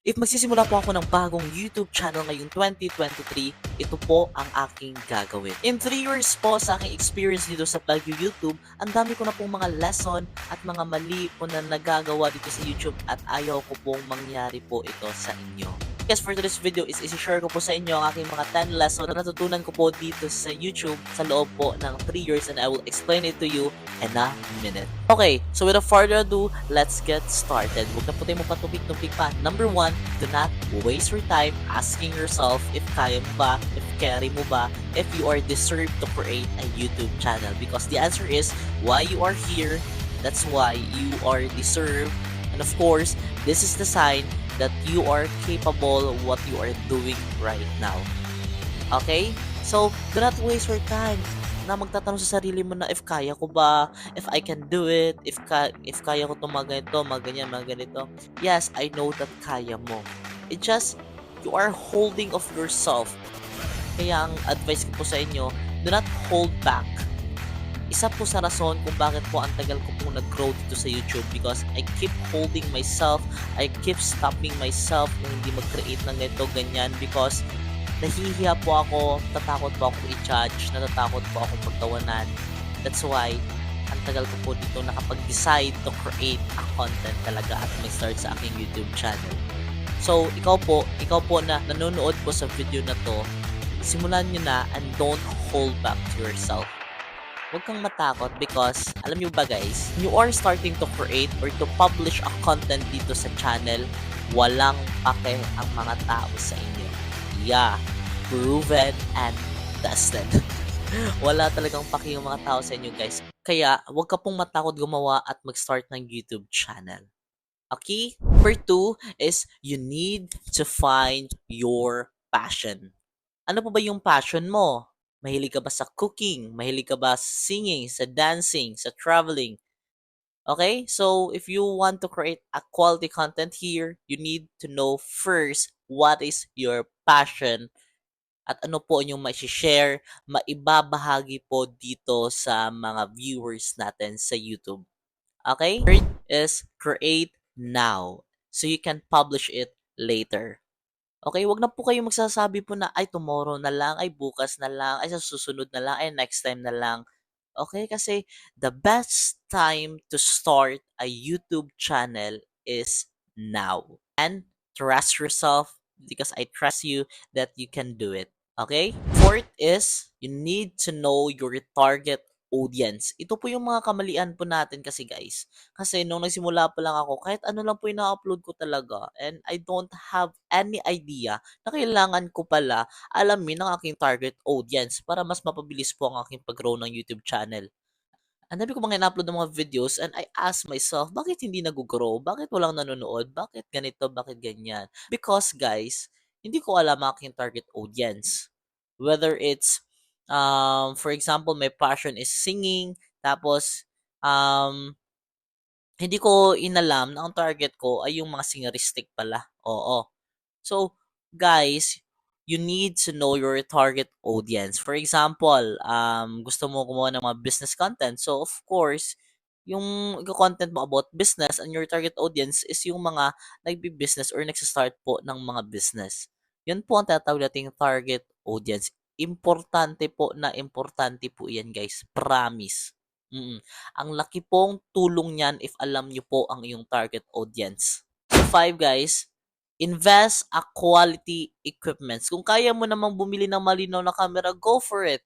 If magsisimula po ako ng bagong YouTube channel ngayong 2023, ito po ang aking gagawin. In 3 years po sa aking experience dito sa pag-YouTube, ang dami ko na pong mga lesson at mga mali po na nagagawa dito sa YouTube at ayaw ko pong mangyari po ito sa inyo. Guys, for today's video is isi-share ko po sa inyo ang aking mga 10 lesson na natutunan ko po dito sa YouTube sa loob po ng 3 years and I will explain it to you in a minute. Okay, so without further ado, let's get started. Huwag na po tayo mapatupik-tupik pa. Number one, do not waste your time asking yourself if kaya mo ba, if carry mo ba, if you are deserved to create a YouTube channel. Because the answer is why you are here, that's why you are deserved. And of course, this is the sign that you are capable of what you are doing right now. Okay? So, do not waste your time na magtatanong sa sarili mo na if kaya ko ba, if I can do it, if ka, if kaya ko to mga ganito, mga ganyan, mga ganito. Yes, I know that kaya mo. It just, you are holding of yourself. Kaya ang advice ko po sa inyo, do not hold back. Isa po sa rason kung bakit po ang tagal ko pong nag-grow dito sa YouTube because I keep holding myself, I keep stopping myself na hindi mag-create ng ganito, ganyan because nahihiya po ako, tatakot po ako i-judge, natatakot po ako pagtawanan. That's why, ang tagal ko po dito nakapag-decide to create a content talaga at mag-start sa aking YouTube channel. So, ikaw po, ikaw po na nanonood po sa video na to, simulan nyo na and don't hold back to yourself. Huwag kang matakot because, alam nyo ba guys, you are starting to create or to publish a content dito sa channel, walang pake ang mga tao sa inyo. Yeah, proven and tested. Wala talagang paki yung mga tao sa inyo guys. Kaya, huwag ka pong matakot gumawa at mag-start ng YouTube channel. Okay? Number two is you need to find your passion. Ano po ba yung passion mo? Mahilig ka ba sa cooking? Mahilig ka ba sa singing, sa dancing, sa traveling? Okay? So, if you want to create a quality content here, you need to know first what is your passion at ano po yung mai-share, maibabahagi po dito sa mga viewers natin sa YouTube. Okay? Third is create now so you can publish it later. Okay, wag na po kayo magsasabi po na ay tomorrow na lang, ay bukas na lang, ay sa susunod na lang, ay next time na lang. Okay, kasi the best time to start a YouTube channel is now. And trust yourself because I trust you that you can do it. Okay? Fourth is you need to know your target audience. Ito po yung mga kamalian po natin kasi guys. Kasi nung nagsimula pa lang ako, kahit ano lang po yung na-upload ko talaga and I don't have any idea na kailangan ko pala alamin ang aking target audience para mas mapabilis po ang aking pag-grow ng YouTube channel. Ang dami ko mga in-upload ng mga videos and I ask myself, bakit hindi nag-grow? Bakit walang nanonood? Bakit ganito? Bakit ganyan? Because guys, hindi ko alam aking target audience. Whether it's um, for example, my passion is singing, tapos, um, hindi ko inalam na ang target ko ay yung mga singeristic pala. Oo. So, guys, you need to know your target audience. For example, um, gusto mo gumawa ng mga business content. So, of course, yung content mo about business and your target audience is yung mga nagbi-business or nagsistart po ng mga business. Yun po ang tatawag nating target audience importante po na importante po yan guys. Promise. Mm. Ang laki pong tulong niyan if alam niyo po ang iyong target audience. So five guys, invest a quality equipments. Kung kaya mo namang bumili ng malinaw na camera, go for it.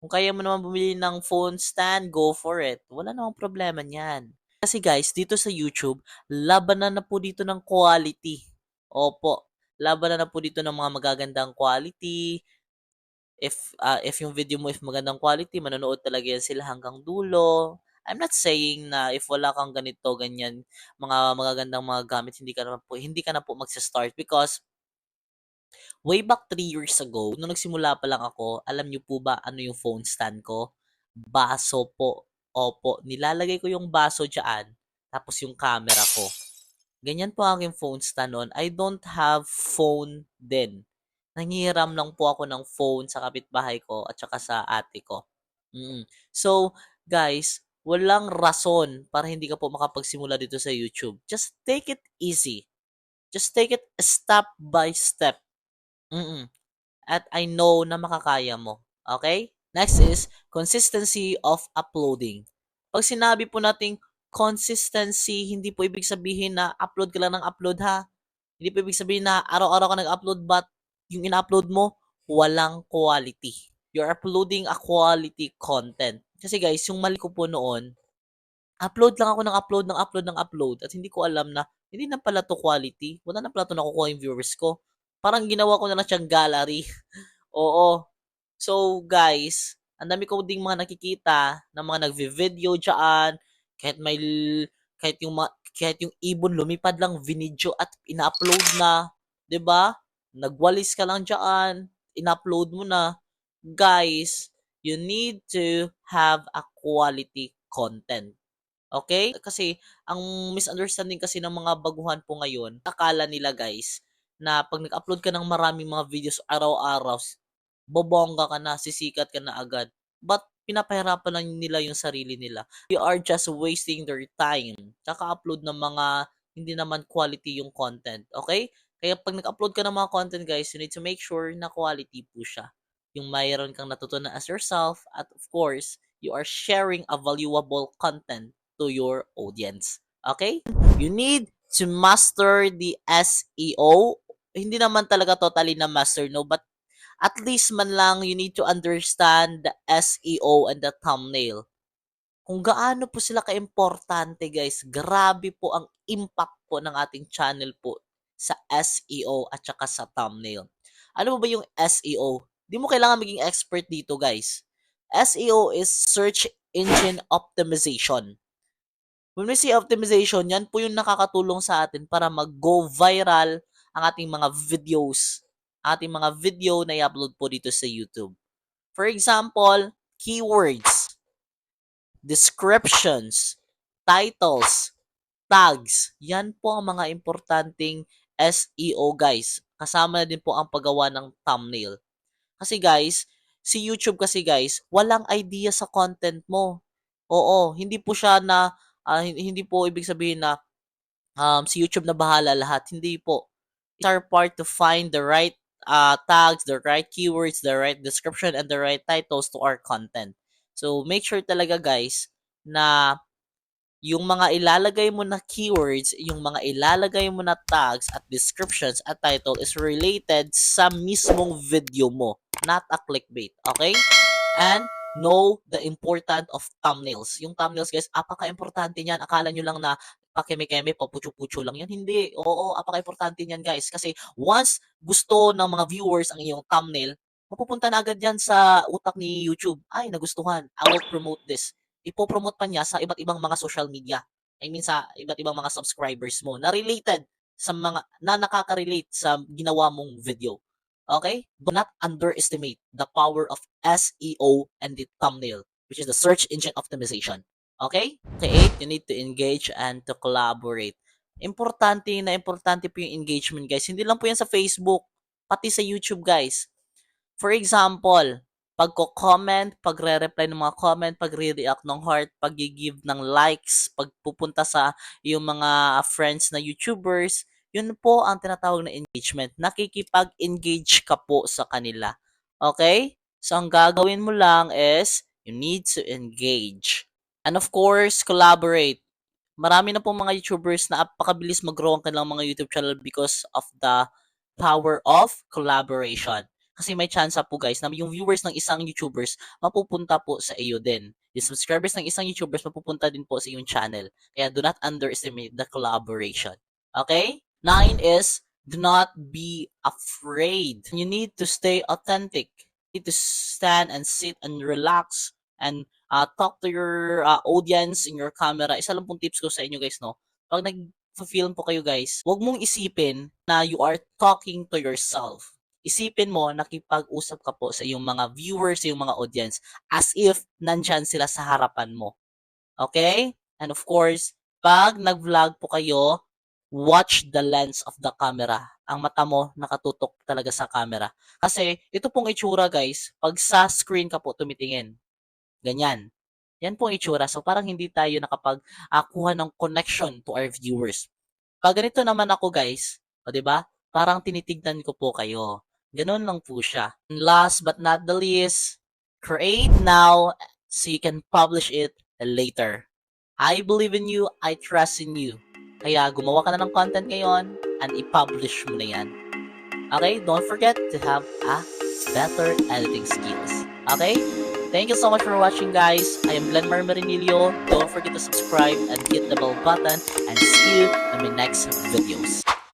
Kung kaya mo naman bumili ng phone stand, go for it. Wala namang problema niyan. Kasi guys, dito sa YouTube, labanan na po dito ng quality. Opo, labanan na po dito ng mga magagandang quality, if uh, if yung video mo if magandang quality, manonood talaga yan sila hanggang dulo. I'm not saying na if wala kang ganito, ganyan, mga magagandang mga gamit, hindi ka na po, hindi ka na po magsa-start because way back 3 years ago, nung nagsimula pa lang ako, alam niyo po ba ano yung phone stand ko? Baso po. Opo, nilalagay ko yung baso diyan, tapos yung camera ko. Ganyan po ang aking phone stand noon. I don't have phone din nanghihiram lang po ako ng phone sa kapitbahay ko at saka sa ate ko. Mm. So, guys, walang rason para hindi ka po makapagsimula dito sa YouTube. Just take it easy. Just take it step by step. Mm At I know na makakaya mo. Okay? Next is consistency of uploading. Pag sinabi po nating consistency, hindi po ibig sabihin na upload ka lang ng upload ha. Hindi po ibig sabihin na araw-araw ka nag-upload but yung in-upload mo, walang quality. You're uploading a quality content. Kasi guys, yung mali ko po noon, upload lang ako ng upload ng upload ng upload at hindi ko alam na hindi na pala to quality. Wala na pala to nakukuha yung viewers ko. Parang ginawa ko na lang siyang gallery. Oo. So, guys, ang dami ko ding mga nakikita na mga nagvi-video dyan, kahit may, kahit yung, kahit yung ibon lumipad lang video at ina-upload na, 'di ba? Nagwalis ka lang dyan, in-upload mo na. Guys, you need to have a quality content. Okay? Kasi, ang misunderstanding kasi ng mga baguhan po ngayon, akala nila guys, na pag nag-upload ka ng maraming mga videos araw-araw, bobongga ka na, sisikat ka na agad. But, pinapahirapan lang nila yung sarili nila. You are just wasting their time. Kaka-upload ng mga hindi naman quality yung content. Okay? Kaya pag nag-upload ka ng mga content guys, you need to make sure na quality po siya. Yung mayroon kang natutunan as yourself at of course, you are sharing a valuable content to your audience. Okay? You need to master the SEO. Hindi naman talaga totally na master, no? But at least man lang you need to understand the SEO and the thumbnail. Kung gaano po sila ka-importante guys, grabe po ang impact po ng ating channel po sa SEO at saka sa thumbnail. Ano ba yung SEO? Di mo kailangan maging expert dito guys. SEO is Search Engine Optimization. When we say optimization, yan po yung nakakatulong sa atin para mag-go viral ang ating mga videos. Ating mga video na i-upload po dito sa YouTube. For example, keywords, descriptions, titles, tags. Yan po ang mga importanteng SEO guys. Kasama na din po ang paggawa ng thumbnail. Kasi guys, si YouTube kasi guys, walang idea sa content mo. Oo, hindi po siya na uh, hindi po ibig sabihin na um, si YouTube na bahala lahat. Hindi po. It's our part to find the right uh, tags, the right keywords, the right description, and the right titles to our content. So, make sure talaga guys na yung mga ilalagay mo na keywords, yung mga ilalagay mo na tags at descriptions at title is related sa mismong video mo, not a clickbait. Okay? And know the important of thumbnails. Yung thumbnails, guys, apaka-importante niyan. Akala nyo lang na pakeme-keme, papucho-pucho lang yan. Hindi. Oo, apaka-importante niyan, guys. Kasi once gusto ng mga viewers ang iyong thumbnail, mapupunta na agad yan sa utak ni YouTube. Ay, nagustuhan. I will promote this. Ipopromote pa niya sa iba't ibang mga social media. I mean, sa iba't ibang mga subscribers mo na related sa mga na nakaka-relate sa ginawa mong video. Okay? Do not underestimate the power of SEO and the thumbnail, which is the search engine optimization. Okay? Okay, you need to engage and to collaborate. Importante na importante po yung engagement, guys. Hindi lang po yan sa Facebook, pati sa YouTube, guys. For example, pagko-comment, pagre-reply ng mga comment, pagre-react ng heart, pag-give ng likes, pagpupunta sa yung mga friends na YouTubers, yun po ang tinatawag na engagement. Nakikipag-engage ka po sa kanila. Okay? So, ang gagawin mo lang is, you need to engage. And of course, collaborate. Marami na po mga YouTubers na apakabilis mag-grow ang kanilang mga YouTube channel because of the power of collaboration. Kasi may chance po guys na yung viewers ng isang YouTubers mapupunta po sa iyo din. Yung subscribers ng isang YouTubers mapupunta din po sa iyong channel. Kaya do not underestimate the collaboration. Okay? Nine is do not be afraid. You need to stay authentic. You need to stand and sit and relax and uh, talk to your uh, audience in your camera. Isa lang pong tips ko sa inyo guys, no? Pag nag-film po kayo guys, huwag mong isipin na you are talking to yourself. Isipin mo, nakipag-usap ka po sa iyong mga viewers, sa iyong mga audience, as if nandyan sila sa harapan mo. Okay? And of course, pag nag-vlog po kayo, watch the lens of the camera. Ang mata mo nakatutok talaga sa camera. Kasi ito pong itsura guys, pag sa screen ka po tumitingin. Ganyan. Yan pong itsura. So parang hindi tayo nakapag-akuha ng connection to our viewers. Pag ganito naman ako guys, O ba? Parang tinitignan ko po kayo. Gano'n lang po siya. And last but not the least, create now so you can publish it later. I believe in you, I trust in you. Kaya gumawa ka na ng content ngayon and i-publish mo na yan. Okay? Don't forget to have a better editing skills. Okay? Thank you so much for watching guys. I am Glenmar Marinillo. Don't forget to subscribe and hit the bell button and see you in my next videos.